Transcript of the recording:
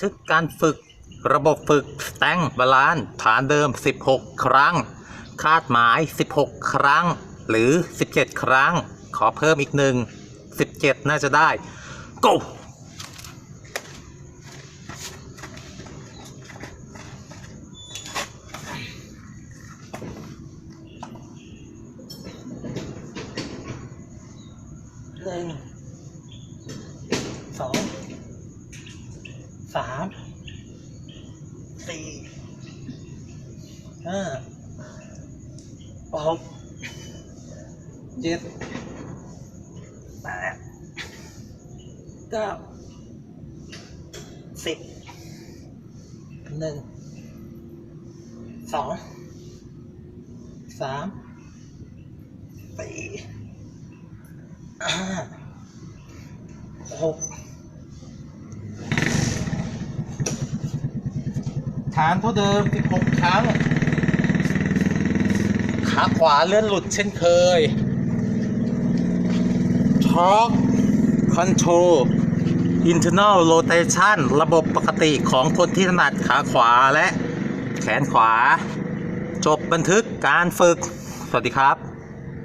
ทึกการฝึก ระบบฝึกแตงบาลานฐานเดิม 16 ครั้ง คาดหมาย 16 ครั้ง หรือ 17 ครั้ง ขอเพิ่มอีกหนึ่ง 17 น่าจะได้ go หนึ่งสอง สามสี่ห้าหกเจ็ดแปดเก้าสิบหนึ่งสองสามสี่ห้าหก ฐานเท่าเดิม 16 ครั้ง ขาขวาเลื่อนหลุดเช่นเคยช็อคคอนโทรอินเทอร์เนลโรเตชันระบบปกติของคนที่ถนัดขาขวาและแขนขวา จบบันทึกการฝึก สวัสดีครับ